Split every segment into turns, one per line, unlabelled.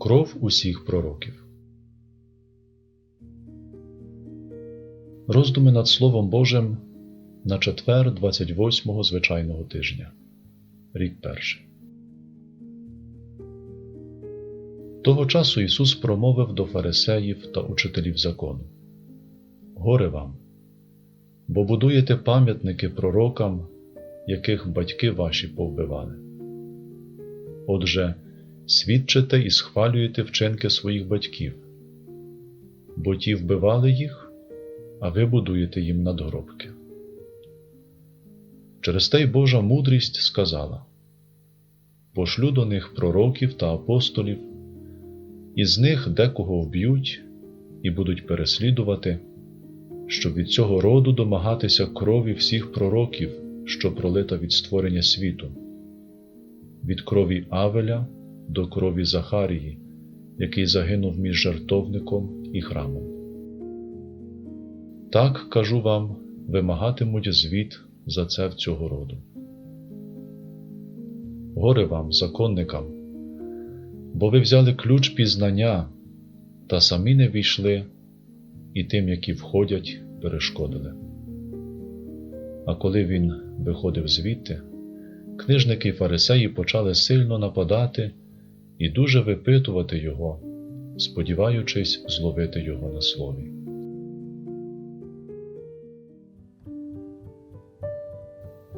Кров усіх пророків. Роздуми над Словом Божим на четвер 28-го звичайного тижня. Рік перший. Того часу Ісус промовив до фарисеїв та учителів закону: Горе вам, бо будуєте пам'ятники пророкам, яких батьки ваші повбивали. Отже, свідчите і схвалюєте вчинки своїх батьків, бо ті вбивали їх, а ви будуєте їм надгробки. Через те й Божа мудрість сказала: Пошлю до них пророків та апостолів, із них декого вб'ють і будуть переслідувати, щоб від цього роду домагатися крові всіх пророків, що пролита від створення світу, від крові Авеля до крові Захарії, який загинув між жартовником і храмом. Так, кажу вам, вимагатимуть звіт за це в цього роду. Горе вам, законникам, бо ви взяли ключ пізнання та самі не війшли, і тим, які входять, перешкодили. А коли він виходив звідти, книжники фарисеї почали сильно нападати і дуже випитувати його, сподіваючись зловити його на слові.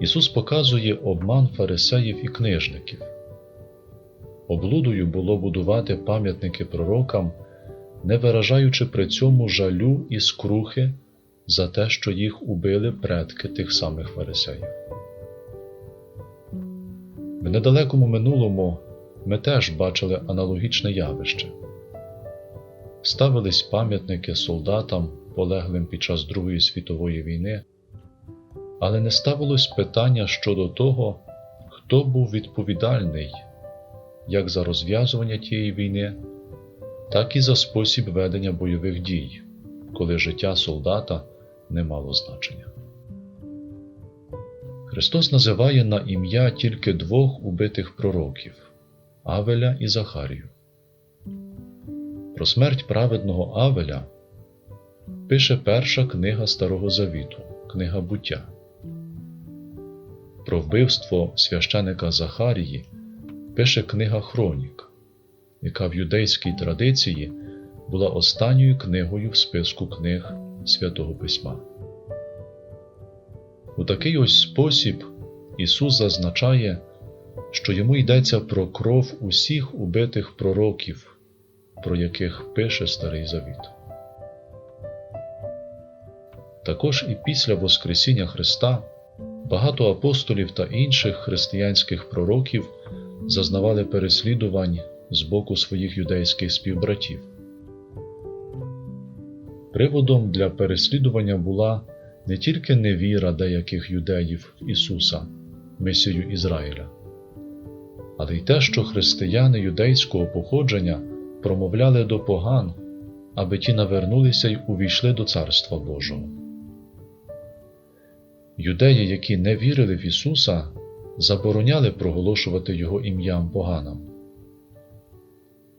Ісус показує обман фарисеїв і книжників. Облудою було будувати пам'ятники пророкам, не виражаючи при цьому жалю і скрухи за те, що їх убили предки тих самих фарисеїв. В недалекому минулому ми теж бачили аналогічне явище. Ставились пам'ятники солдатам, полеглим під час Другої світової війни, але не ставилось питання щодо того, хто був відповідальний як за розв'язування тієї війни, так і за спосіб ведення бойових дій, коли життя солдата не мало значення. Христос називає на ім'я тільки двох убитих пророків Авеля і Захарію. Про смерть праведного Авеля пише перша книга Старого Завіту, книга буття. Про вбивство священика Захарії пише книга Хронік, яка в юдейській традиції була останньою книгою в списку книг Святого Письма. У такий ось спосіб Ісус зазначає, що йому йдеться про кров усіх убитих пророків, про яких пише Старий Завіт. Також і після Воскресіння Христа багато апостолів та інших християнських пророків зазнавали переслідувань з боку своїх юдейських співбратів. Приводом для переслідування була не тільки невіра деяких юдеїв Ісуса, Месію Ізраїля, але й те, що християни юдейського походження промовляли до поган, аби ті навернулися й увійшли до Царства Божого. Юдеї, які не вірили в Ісуса, забороняли проголошувати Його ім'ям поганам.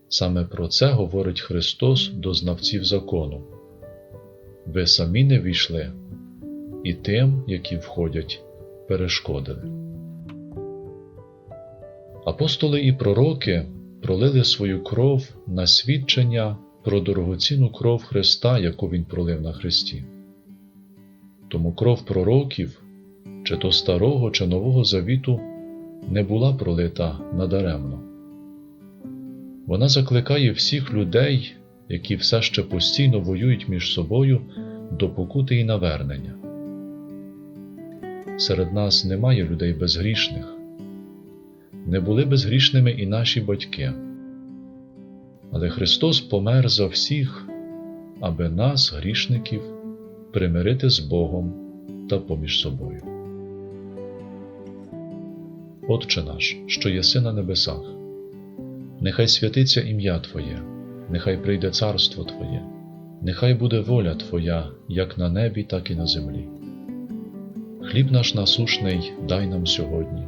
Саме про це говорить Христос до знавців закону. Ви самі не війшли, і тим, які входять, перешкодили. Апостоли і пророки пролили свою кров на свідчення про дорогоцінну кров Христа, яку Він пролив на Христі. Тому кров пророків, чи то Старого, чи Нового Завіту, не була пролита надаремно. Вона закликає всіх людей, які все ще постійно воюють між собою до покути і навернення. Серед нас немає людей безгрішних, не були безгрішними і наші батьки. Але Христос помер за всіх, аби нас, грішників, примирити з Богом та поміж собою. Отче наш, що єси на небесах, нехай святиться ім'я Твоє, нехай прийде царство Твоє, нехай буде воля Твоя, як на небі, так і на землі. Хліб наш насушний дай нам сьогодні,